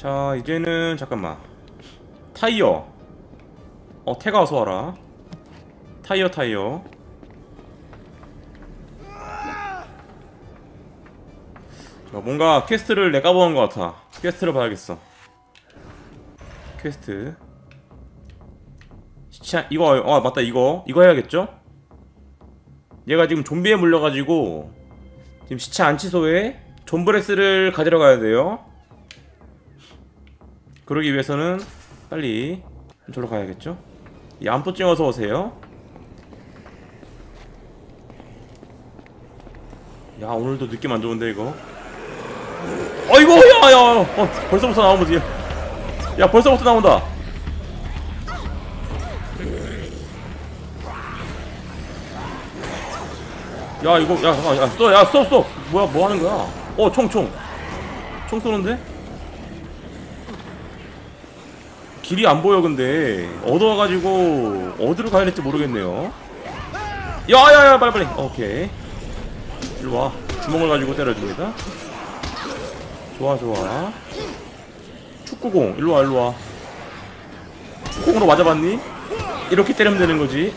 자 이제는 잠깐만. 타이어. 어 태가 어서 와라. 타이어 타이어. 자 뭔가 퀘스트를 내가 보는 것 같아. 퀘스트를 봐야겠어. 퀘스트. 시차 이거 어 맞다 이거. 이거 해야겠죠? 얘가 지금 좀비에 물려가지고 지금 시차 안치소에 존브레스를 가지러 가야 돼요 그러기 위해서는 빨리 저로 가야겠죠? 이 암토찡 어서 오세요. 야 오늘도 느낌 안 좋은데 이거? 어이구 야야 어, 벌써부터 나오면 야 벌써부터 나온다. 야 이거 야 잠깐 야쏴야쏴쏴 뭐야 뭐 하는 거야? 어 총 총. 총 쏘는데 길이 안 보여 근데. 얻어가지고 어디로 가야 될지 모르겠네요. 야야야 빨리 빨리. 오케이. 일로 와. 주먹을 가지고 때려줍니다. 좋아 좋아. 축구공. 일로 와 일로 와. 축구공으로 맞아봤니? 이렇게 때리면 되는 거지.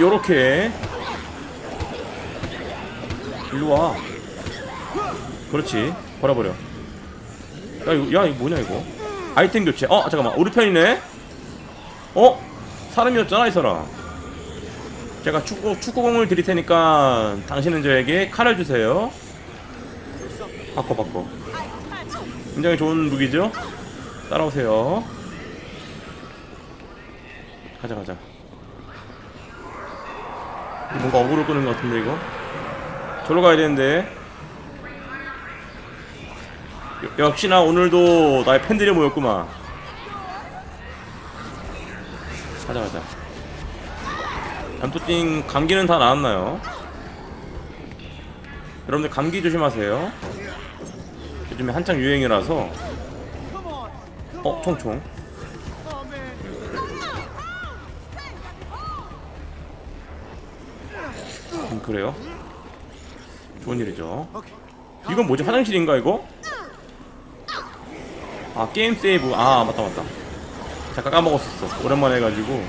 요렇게. 일로 와. 그렇지. 버려버려. 야 이거 야 이거 뭐냐 이거 아이템 교체. 어 잠깐만. 우리 편이네. 어? 사람이었잖아 이 사람. 제가 축구 축구공을 드릴 테니까 당신은 저에게 칼을 주세요. 바꿔 바꿔. 굉장히 좋은 무기죠? 따라오세요. 가자 가자. 뭔가 어그로 끄는 것 같은데 이거? 저로 가야 되는데. 여- 역시나 오늘도 나의 팬들이 모였구만 가자 가자 잠토띵 감기는 다 나았나요? 여러분들 감기 조심하세요 요즘에 한창 유행이라서 어? 총총 음, 그래요? 좋은 일이죠 이건 뭐지? 화장실인가 이거? 아 게임 세이브. 아 맞다 맞다. 잠깐 까먹었었어. 오랜만에 해가지고.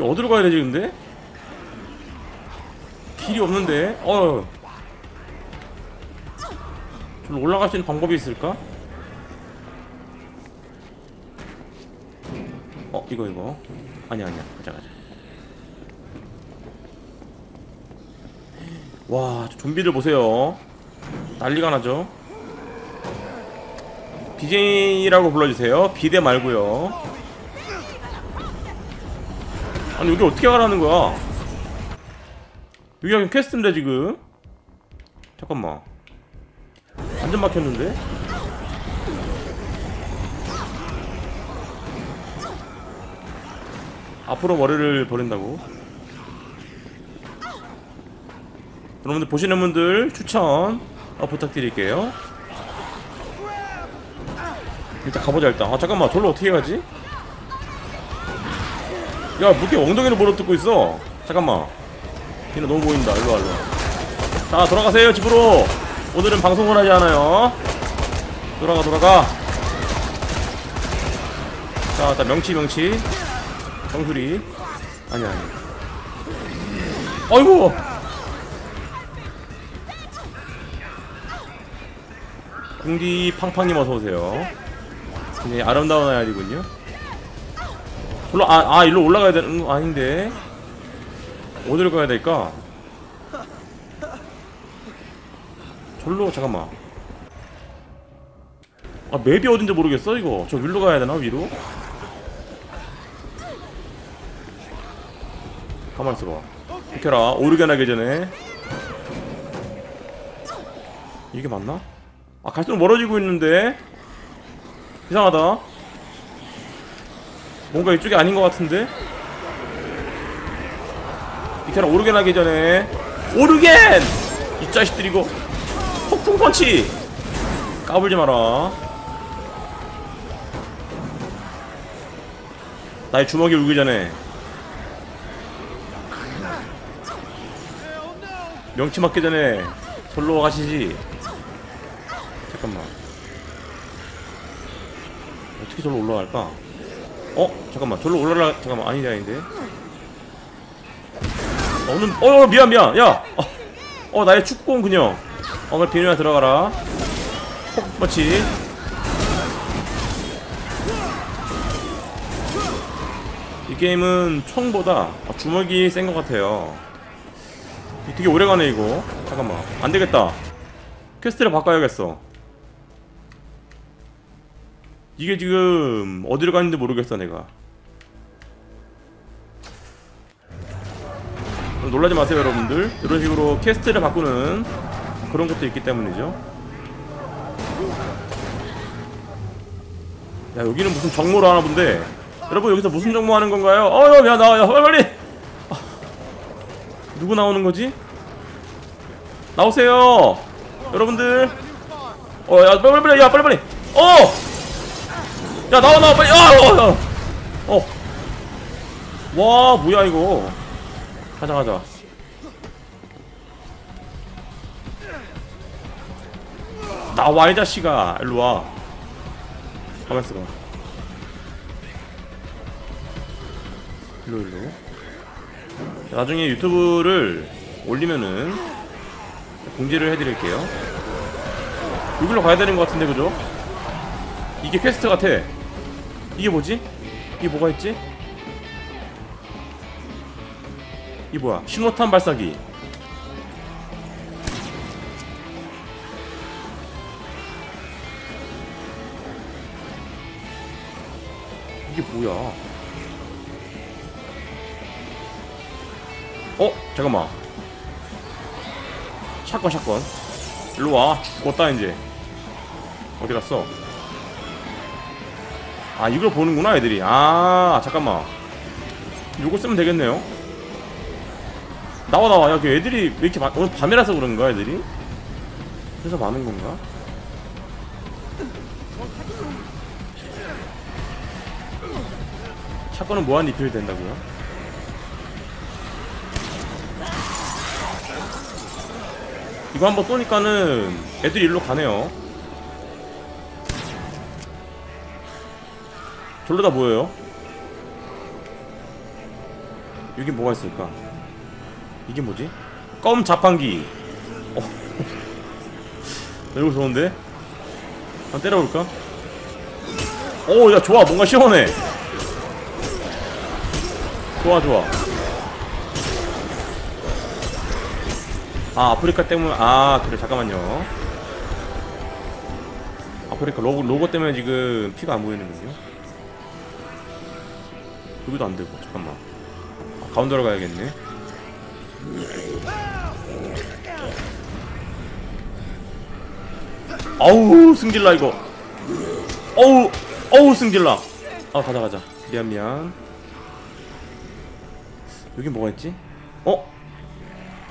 어디로 가야 되지 근데? 길이 없는데? 어. 저로 올라갈 수 있는 방법이 있을까? 어 이거 이거. 아니야 아니야. 가자 가자 와, 저 좀비들 보세요. 난리가 나죠? BJ라고 불러주세요. 비대 말고요. 아니, 여기 어떻게 가라는 거야? 여기가 그냥 퀘스트인데, 지금? 잠깐만. 완전 막혔는데? 앞으로 머리를 버린다고? 여러분들 보시는 분들 추천 어, 부탁드릴게요. 일단 가보자 일단. 아 잠깐만 저로 어떻게 가지? 야 무게 엉덩이를 물어뜯고 있어. 잠깐만. 걔는 너무 보인다. 일로 와 일로. 와. 자 돌아가세요 집으로. 오늘은 방송을 하지 않아요. 돌아가 돌아가. 자 일단 명치 명치. 정수리. 아니 아니. 아이고. 궁디 팡팡님 어서 오세요. 굉장히 아름다운 아이디군요. 올라 아, 아 일로 올라가야 되는 거 아닌데 어디로 가야 될까? 절로 잠깐만. 아 맵이 어딘지 모르겠어 이거. 저 위로 가야 되나 위로? 가만 있어봐. 비켜라 오르게 나기 전에. 이게 맞나? 아 갈수록 멀어지고 있는데. 이상하다. 뭔가 이쪽이 아닌 것 같은데? 이케라 오르겐 하기 전에. 오르겐! 이 자식들 이거 폭풍 펀치! 까불지 마라. 나의 주먹이 울기 전에. 명치 맞기 전에. 절로 가시지 잠깐만 어떻게 절로 올라갈까? 어? 잠깐만 절로 올라가 잠깐만 아니네 아닌데. 어는 어 미안 미안 야! 어, 어 나의 축구공 그냥 어 그래 비누야 들어가라. 폭머치 이 게임은 총보다 아, 주먹이 센 것 같아요. 되게 오래가네 이거. 잠깐만 안되겠다. 퀘스트를 바꿔야겠어 이게 지금 어디로 가는지 모르겠어 내가. 놀라지 마세요 여러분들. 이런 식으로 퀘스트를 바꾸는 그런 것도 있기 때문이죠. 야 여기는 무슨 정모를 하나 본데. 여러분 여기서 무슨 정모 하는 건가요? 어야 야 나와 야 빨리! 아, 누구 나오는 거지? 나오세요! 여러분들! 어야 빨리 빨리 야 빨리 빨리! 어! 야 나와 나와 빨리 아! 어! 어! 와 뭐야 이거 가자 가자 나와 이 자식아 일로와 가만 있어 봐 일로 일로 자, 나중에 유튜브를 올리면은 공지를 해드릴게요 여기로 가야 되는 것 같은데 그죠? 이게 퀘스트 같아 이게 뭐지? 이게 뭐가 있지? 이 뭐야? 신호탄 발사기. 이게 뭐야? 어? 잠깐만. 샷건 샷건. 일로와. 죽었다 이제. 어디 갔어 아 이걸 보는구나 애들이 아 잠깐만 요거 쓰면 되겠네요 나와 나와 여기 애들이 왜 이렇게 많 오늘 밤이라서 그런가 애들이? 그래서 많은 건가? 샷건은 무한 리필 된다고요? 이거 한번 쏘니까는 애들이 일로 가네요 졸로 다 보여요 여기 뭐가 있을까 이게 뭐지? 껌 자판기 어. 이거 좋은데? 한번 때려볼까? 오야 좋아 뭔가 시원해 좋아 좋아 아 아프리카 때문에 아 그래 잠깐만요 아프리카 로고, 로고 때문에 지금 피가 안 보이는군요 여기도 안 되고 잠깐만. 아, 가운데로 가야겠네. 아우 승질나 이거. 어우 어우 승질나. 아 가자 가자. 미안 미안. 여기 뭐가 있지? 어?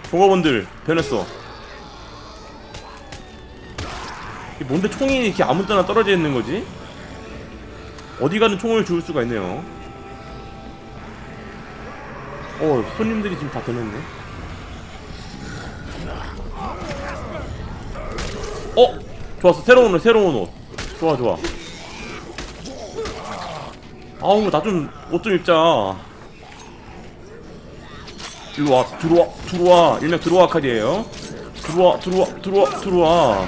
종업원들 변했어. 이게 뭔데 총이 이렇게 아무 때나 떨어져 있는 거지? 어디 가는 총을 주울 수가 있네요 어 손님들이 지금 다 변했네. 어? 좋았어. 새로운 옷 새로운 옷. 좋아 좋아. 아우 나 좀 옷 좀 입자. 일로와 들어와 들어와. 일명 들어와 카드예요. 들어와 들어와 들어와 들어와.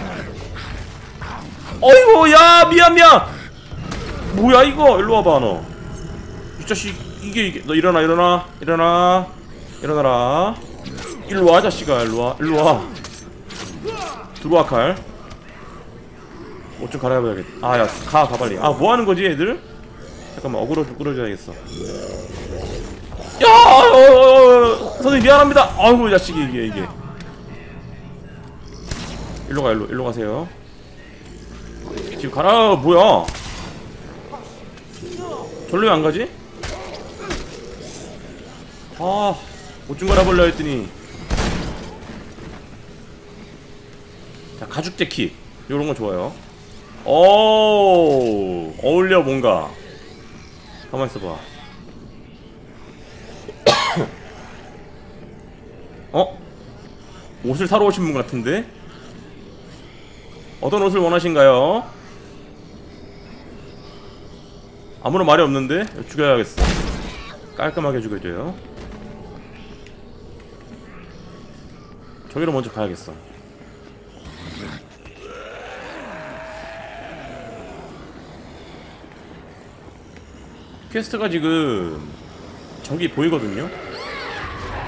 어이구 야 미안 미안. 뭐야 이거? 일로 와봐 너 이 자식 이게 이게 너 일어나 일어나 일어나. 일어나라. 일로 와 자식아 일로 와 일로 와. 들어와 칼. 옷 좀 갈아입어야겠다 아야 가 가 빨리. 아 뭐하는 거지 애들? 잠깐만 어그로 좀 끌어줘야겠어. 야 어, 어, 어, 선생님 미안합니다. 아이고 이 자식이 이게 이게. 일로 가 일로 일로 가세요. 지금 가라 뭐야? 절로 왜 안 가지? 아, 옷좀 갈아볼려 했더니. 자, 가죽 재킷. 요런 거 좋아요. 오, 어울려, 뭔가. 가만 있어봐. 어? 옷을 사러 오신 분 같은데? 어떤 옷을 원하신가요? 아무런 말이 없는데? 죽여야겠어 깔끔하게 죽여줘요 저기로 먼저 가야겠어. 퀘스트가 지금 저기 보이거든요?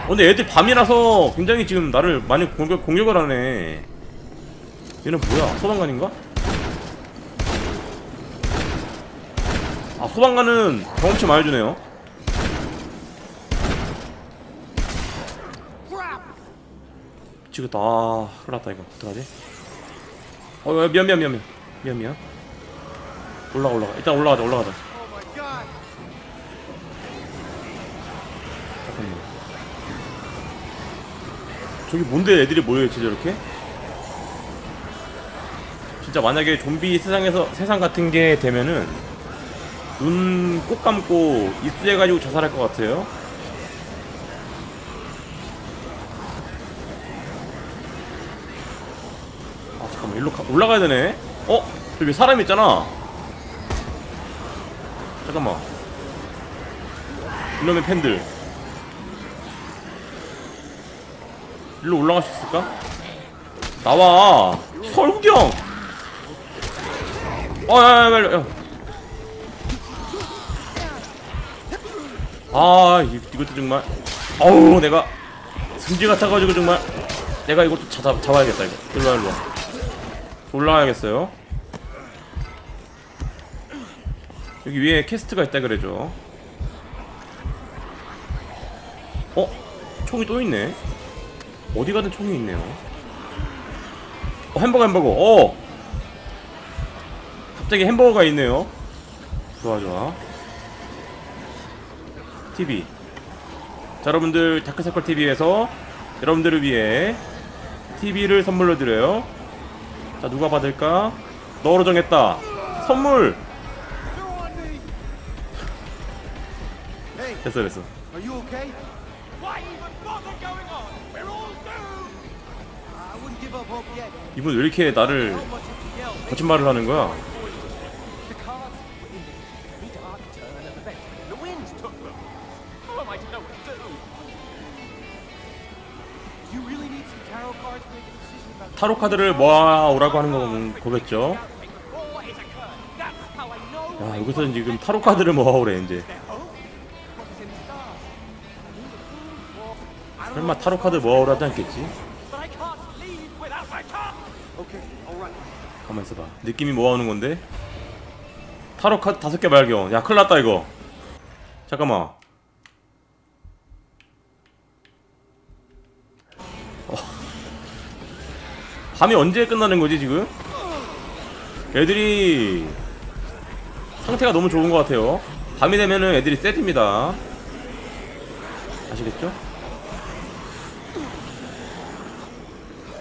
어, 근데 애들 밤이라서 굉장히 지금 나를 많이 공격, 공격을 하네. 얘는 뭐야? 소방관인가? 아 소방관은 경험치 많이 주네요 미치겠다. 아 큰일 났다 이거. 어떡하지? 어 야, 미안 미안 미안 미안. 미안 미안. 올라가 올라가. 일단 올라가자 올라가자! 잠깐만. 저기 뭔데 애들이 모여있지 저렇게? 진짜 만약에 좀비 세상에서 세상 같은 게 되면은 눈 꼭 감고 입수해가지고 자살할 것 같아요 아 잠깐만 일로 가, 올라가야 되네. 어? 저기 사람 있잖아. 잠깐만. 이놈의 팬들. 일로 올라갈 수 있을까? 나와. 설구경 어야야야 빨리 야. 아 이, 이것도 정말. 어우 내가 승지 같아가지고 정말. 내가 이것도 잡, 잡아야겠다 이거. 일로와 일로와 올라가야겠어요. 여기 위에 캐스트가 있다 그래죠. 어? 총이 또 있네. 어디 가든 총이 있네요. 어, 햄버거 햄버거. 어! 갑자기 햄버거가 있네요. 좋아 좋아. TV 자 여러분들 다크서클 TV에서 여러분들을 위해 TV를 선물로 드려요 자 누가 받을까 너로 정했다 선물 됐어 됐어. 이분 왜 이렇게 나를? 거짓말을 하는 거야 타로 카드를 모아오라고 하는 거 거겠죠 야 여기서 지금 타로 카드를 모아오래 이제 설마 타로 카드 모아오라 하지 않겠지? 가만 있어봐 느낌이 모아오는 건데 타로 카드 다섯 개 발견 야 큰일 났다 이거 잠깐만 밤이 언제 끝나는 거지 지금? 애들이 상태가 너무 좋은 것 같아요 밤이 되면은 애들이 세집니다 아시겠죠?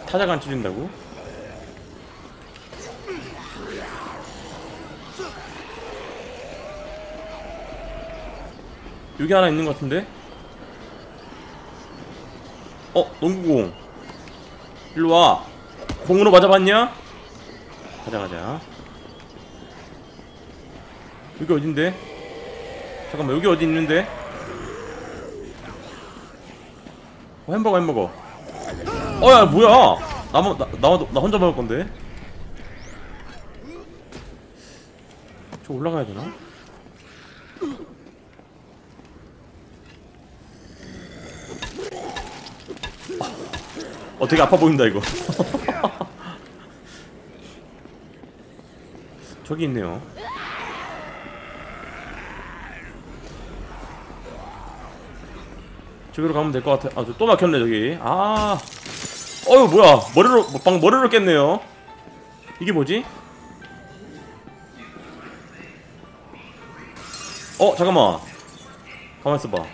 타자가 안 찢는다고? 여기 하나 있는 것 같은데? 어, 농구공. 일로 와. 공으로 맞아봤냐? 가자, 가자. 여기 어딘데? 잠깐만, 여기 어디 있는데? 어, 햄버거, 햄버거. 어, 야, 뭐야? 나만, 나, 나, 나 혼자 먹을 건데? 저 올라가야 되나? 어 되게 아파 보인다 이거 저기 있네요. 저기로 가면 될 것 같아. 아또 막혔네 저기. 아. 어휴 뭐야. 머리로 방 머리로 깼네요. 이게 뭐지? 어 잠깐만. 가만 있어봐.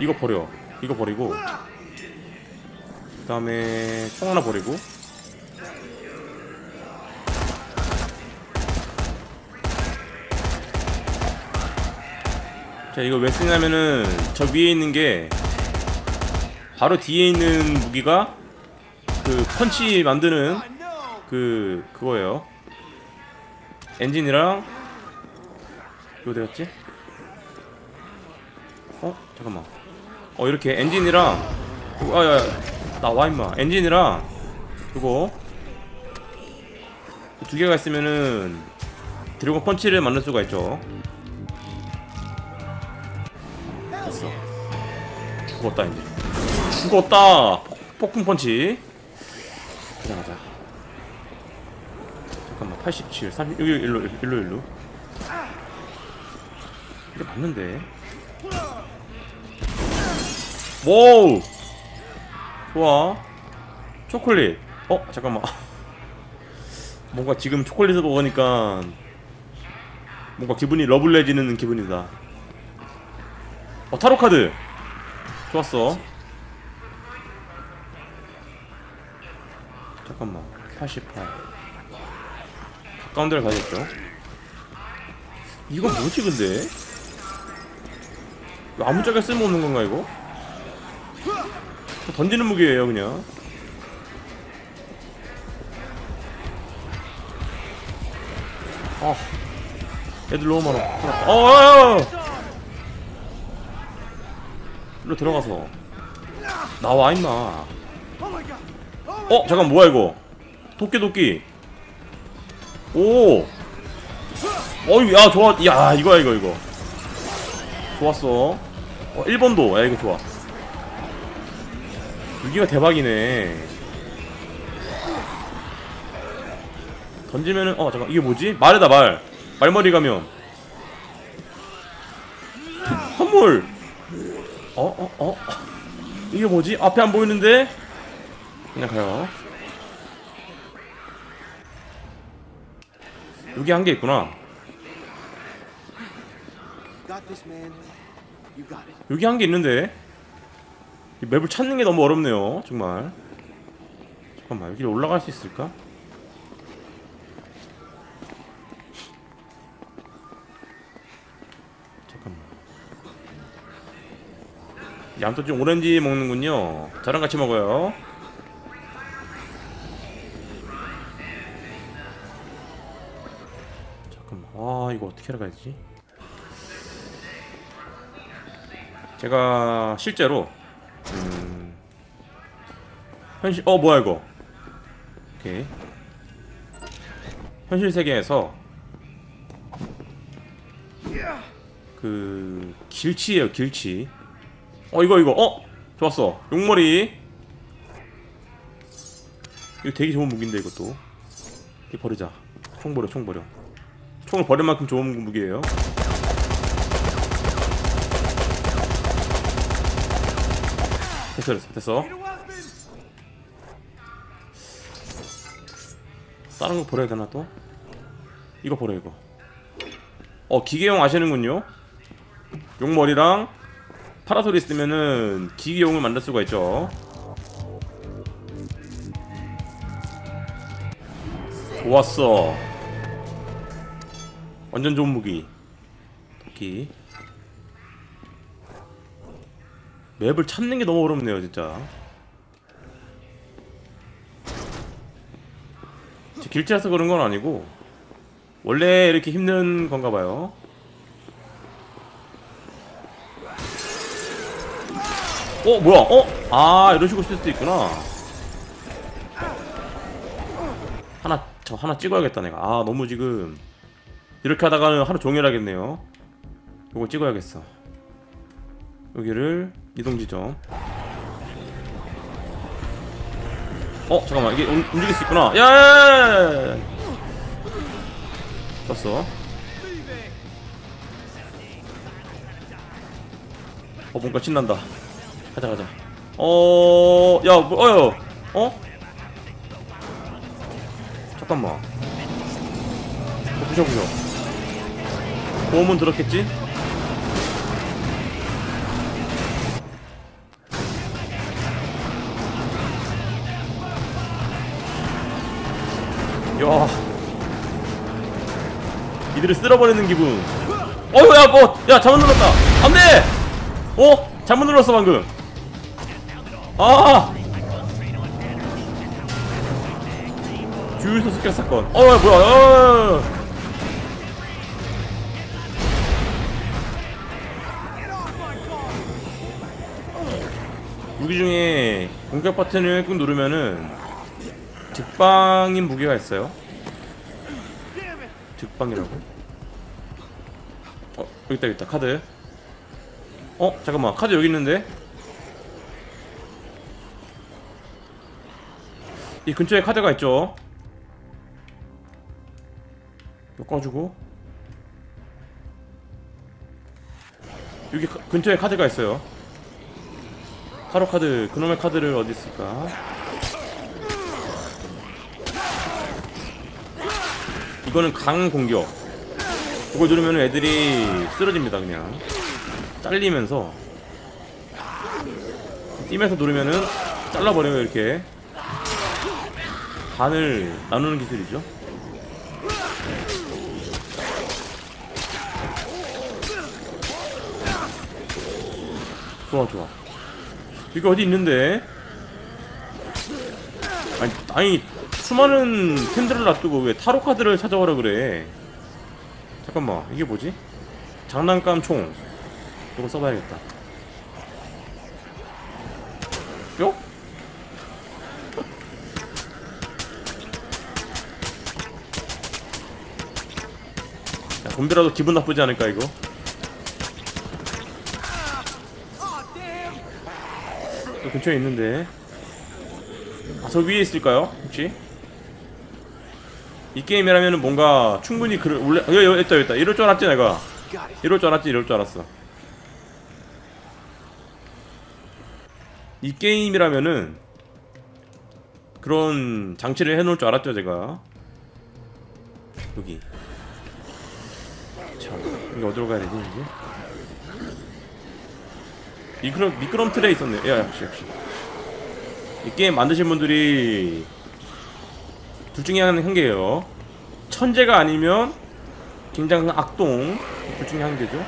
이거 버려. 이거 버리고 그 다음에 총 하나 버리고 자 이거 왜 쓰냐면은 저 위에 있는 게 바로 뒤에 있는 무기가 그 펀치 만드는. 그 그거예요. 엔진이랑 이거 어디 갔지? 어 잠깐만. 어 이렇게 엔진이랑 아야 나와 임마. 엔진이랑 이거 두 개가 있으면은 드래곤 펀치를 만들 수가 있죠. 됐어. 죽었다 이제. 죽었다. 폭- 폭풍 펀치. 가자 가자. 잠깐만 87, 30 여기 일로 일로 일로. 이게 맞는데. 와우. 좋아. 초콜릿. 어 잠깐만. 뭔가 지금 초콜릿을 먹으니까 뭔가 기분이 러블레지는 기분이다. 어 타로 카드. 좋았어. 잠깐만. 88. 가까운 데를 가야겠죠. 이거 뭐지 근데? 아무짝에 쓸모없는 건가 이거? 저 던지는 무기예요 그냥. 아, 애들 너무 많아. 어, 어, 어, 어. 일로 들어가서 나와 my 어 잠깐 뭐야 이거? 도끼 도끼. 오. 어이 야 좋아. 야 이거야 이거 이거. 좋았어. 어 1번도 야 이거 좋아. 여기가 대박이네. 던지면은 어 잠깐 이게 뭐지? 말이다 말. 말머리 가면. 선물. 어 어, 어? 이게 뭐지? 앞에 안 보이는데? 그냥 가요. 여기 한 개 있구나. 여기 한 개 있는데. 이 맵을 찾는 게 너무 어렵네요. 정말. 잠깐만 여기 올라갈 수 있을까? 잠깐만. 얌또 좀 오렌지 먹는군요. 저랑 같이 먹어요. 잠깐만. 아 이거 어떻게 알아가야지? 제가 실제로 음, 현실 어 뭐야 이거? 오케이. 현실 세계에서 그 길치예요 길치. 어 이거 이거 어 좋았어 용머리. 이거 되게 좋은 무기인데 이것도. 이 버리자. 총 버려 총 버려. 총을 버릴 만큼 좋은 무기예요. 됐어 됐어 됐어. 다른 거 버려야 되나 또? 이거 버려 이거. 어 기계용 아시는군요? 용머리랑 파라솔 있으면은 기계용을 만들 수가 있죠. 좋았어. 완전 좋은 무기. 도끼 맵을 찾는 게 너무 어렵네요 진짜 제 길치라서 그런 건 아니고 원래 이렇게 힘든 건가 봐요. 어 뭐야? 어? 아 이런 식으로 쓸 수도 있구나. 하나 저 하나 찍어야겠다 내가. 아 너무 지금 이렇게 하다가는 하루 종일 하겠네요. 이거 찍어야겠어. 여기를 이동 지점. 어 잠깐만. 이게 움- 움직일 수 있구나. 야야야야야. 졌어. 어 뭔가 신난다. 가자 가자. 어야 뭐, 어여. 어? 잠깐만. 어, 부셔 부셔. 보험은 들었겠지 야 이들을 쓸어버리는 기분 어휴 야뭐 야 잘못 눌렀다 안돼 어 잘못 눌렀어 방금 아! 주유소 습격 사건. 어, 뭐야? 어! 무기 중에 공격 버튼을 꾹 누르면은 즉방인 무기가 있어요. 즉방이라고? 어, 여기 있다, 여기 있다. 카드. 어, 잠깐만. 카드 여기 있는데? 이 근처에 카드가 있죠. 꺼주고. 여기 카- 근처에 카드가 있어요. 타로 카드, 그놈의 카드를 어디 있을까? 이거는 강 공격. 이걸 누르면 애들이 쓰러집니다, 그냥. 잘리면서. 뛰면서 누르면은 잘라버려요, 이렇게. 반을 나누는 기술이죠. 좋아, 좋아. 이거 어디 있는데? 아니, 아니 수많은 템들을 놔두고 왜 타로 카드를 찾아오라 그래? 잠깐만, 이게 뭐지? 장난감 총. 이거 써봐야겠다. 뿅? 야, 좀비라도 기분 나쁘지 않을까 이거? 또 근처에 있는데 아, 저 위에 있을까요? 혹시? 이 게임이라면 뭔가 충분히 그를 원래 여기 여기 있다 있다 이럴 줄 알았지 내가. 이럴 줄 알았지 이럴 줄 알았어. 이 게임이라면은 그런 장치를 해놓을 줄 알았죠 제가. 여기. 자 여기 어디로 가야 되지 이제 미끄럼 미끄럼 틀에 있었네. 야 역시 역시. 이 게임 만드신 분들이 둘 중에 한, 한 개예요. 천재가 아니면 굉장한 악동. 둘 중에 한 개죠.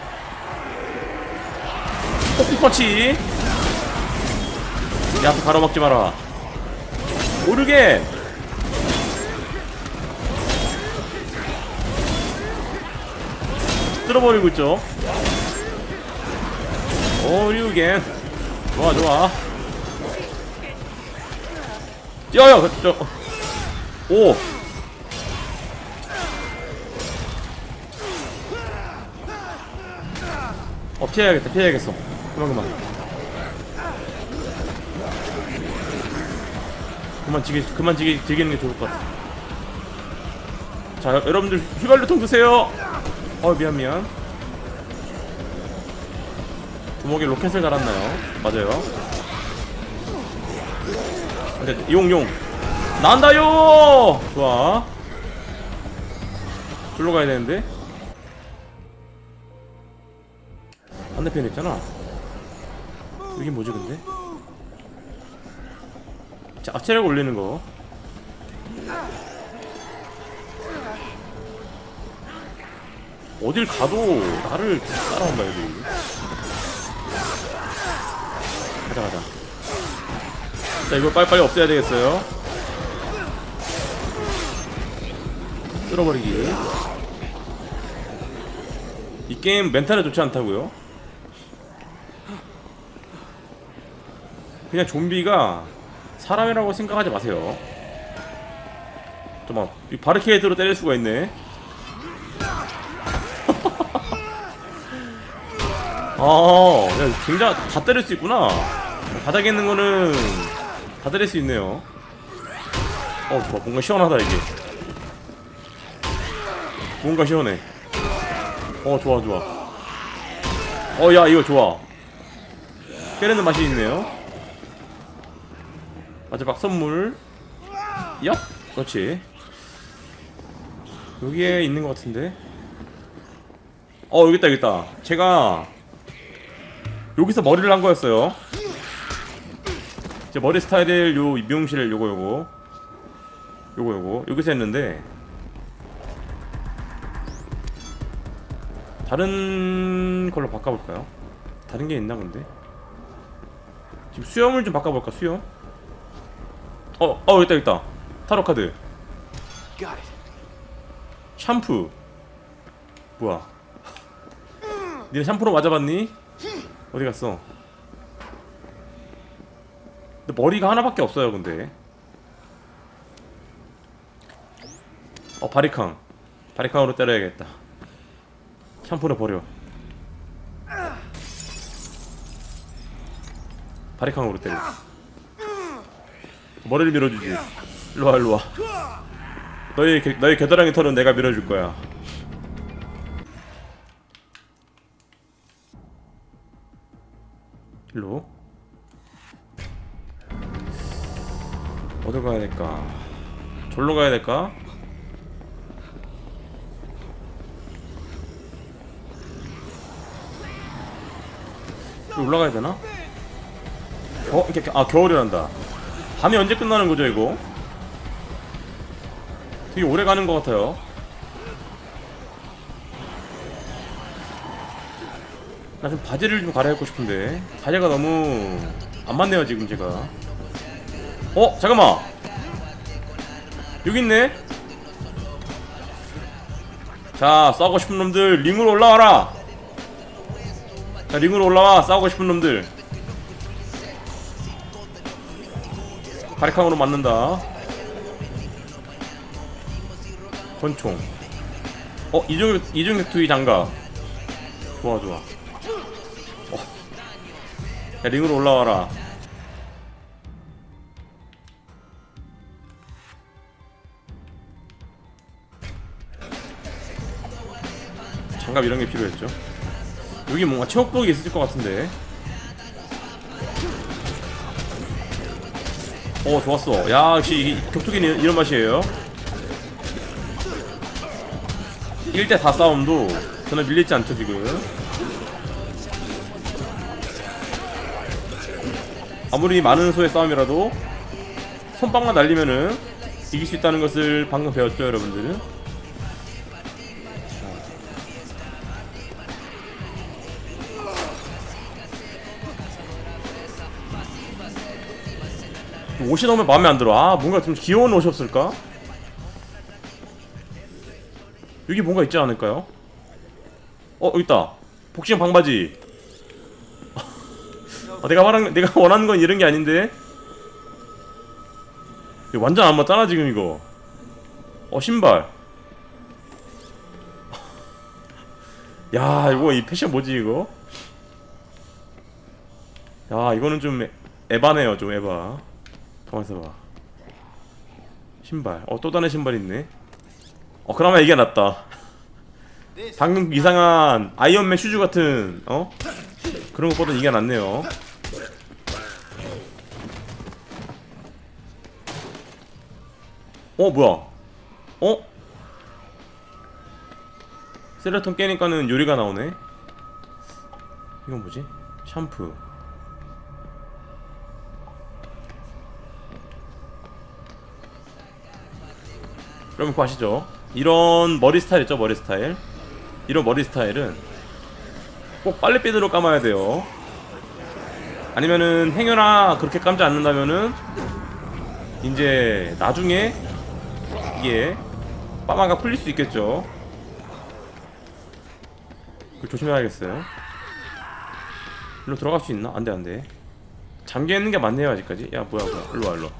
폭풍펀치. 내 앞에 가로막지 마라. 오르게. 뚫어버리고 있죠. 오 류겐 좋아 좋아. 야야 그, 저 오. 어 피해야겠다 피해야겠어. 그만 그만. 그만 지기 그만 지기 즐기는 게 좋을 것 같아. 자 여러분들 휘발유통 드세요. 어 미안 미안. 주먹에 로켓을 달았나요? 맞아요. 근데 용용 난다요! 좋아. 둘로 가야 되는데. 반대편에 있잖아. 여기 뭐지 근데? 자 악체력 올리는 거. 어딜 가도 나를 따라온다 여기 가자 가자. 자 이거 빨리빨리 없애야 되겠어요 쓸어버리기 이 게임 멘탈에 좋지 않다고요 그냥 좀비가 사람이라고 생각하지 마세요 잠깐만 이 바리케이드로 때릴 수가 있네 아, 야, 굉장히 다 때릴 수 있구나. 바닥에 있는 거는 다 때릴 수 있네요. 어, 좋아. 뭔가 시원하다, 이게. 뭔가 시원해. 어, 좋아, 좋아. 어, 야, 이거 좋아. 때리는 맛이 있네요. 마지막 선물. 얍! 그렇지. 여기에 있는 것 같은데. 어, 여기 있다, 여기 있다. 제가 여기서 머리를 한 거였어요. 제 머리 스타일 요 미용실 요거 요거 요거 요거 여기서 했는데 다른 걸로 바꿔볼까요? 다른 게 있나 근데? 지금 수염을 좀 바꿔볼까 수염? 어, 어 있다 있다 타로 카드. 샴푸 뭐야 니네 샴푸로 맞아봤니? 어디 갔어? 근데 머리가 하나밖에 없어요 근데 어 바리캉 바리캉으로 때려야겠다 샴푸를 버려 바리캉으로 때려 머리를 밀어주지 일로와 일로와 너희 개, 너희 겨드랑이 털은 내가 밀어줄 거야. 일로. 어디 가야 될까? 절로 가야 될까? 올라가야 되나? 어, 이렇게 아 겨울이란다. 밤이 언제 끝나는 거죠 이거? 되게 오래 가는 것 같아요. 나 좀 바지를 좀 갈아입고 싶은데 바지가 너무 안 맞네요 지금 제가. 어 잠깐만 여기 있네. 자 싸우고 싶은 놈들 링으로 올라와라. 자 링으로 올라와 싸우고 싶은 놈들. 바리캉으로 맞는다. 권총. 어 이중 이중격 투기 장갑. 좋아 좋아. 어. 야 링으로 올라와라. 장갑 이런 게 필요했죠. 여기 뭔가 체육복이 있을 것 같은데. 어 좋았어. 야 역시 이 격투기는 이런 맛이에요. 1대 4 싸움도 전혀 밀리지 않죠 지금 아무리 많은 수의 싸움이라도 손빵만 날리면은 이길 수 있다는 것을 방금 배웠죠 여러분들 옷이 너무 마음에 안 들어. 아 뭔가 좀 귀여운 옷이 없을까? 여기 뭔가 있지 않을까요? 어 여기 있다. 복싱 방바지. 아, 내가 말한 내가 원하는 건 이런 게 아닌데. 완전 안 맞잖아 지금 이거. 어 신발. 야 이거 이 패션 뭐지 이거? 야 이거는 좀 에- 에바네요 좀 에바 가만 있어 봐. 신발. 어또 다른 신발 있네. 어 그나마 이게 낫다. 방금 이상한 아이언맨 슈즈 같은 어? 그런 것보다 이게 낫네요. 어 뭐야? 어? 세레톤 깨니까는 요리가 나오네? 이건 뭐지? 샴푸 여러분 그거 아시죠? 이런 머리 스타일 있죠? 머리 스타일? 이런 머리 스타일은 꼭 빨래비누로 감아야 돼요. 아니면은 행여나 그렇게 감지 않는다면은 이제 나중에 이게 빠마가 풀릴 수 있겠죠? 그 조심해야겠어요. 일로 들어갈 수 있나? 안돼 안돼. 잠겨있는 게 맞네요 아직까지. 야 뭐야 뭐야. 일로와 일로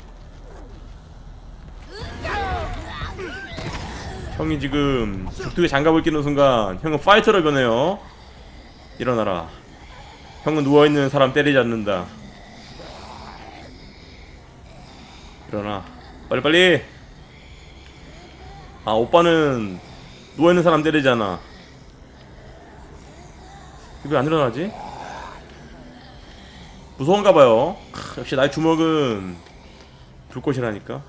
형이 지금 격투기 장갑을 끼는 순간 형은 파이터로 변해요. 일어나라. 형은 누워있는 사람 때리지 않는다. 일어나. 빨리빨리. 아 오빠는 누워있는 사람 때리잖아. 왜 안 일어나지? 무서운가봐요. 역시 나의 주먹은 불꽃이라니까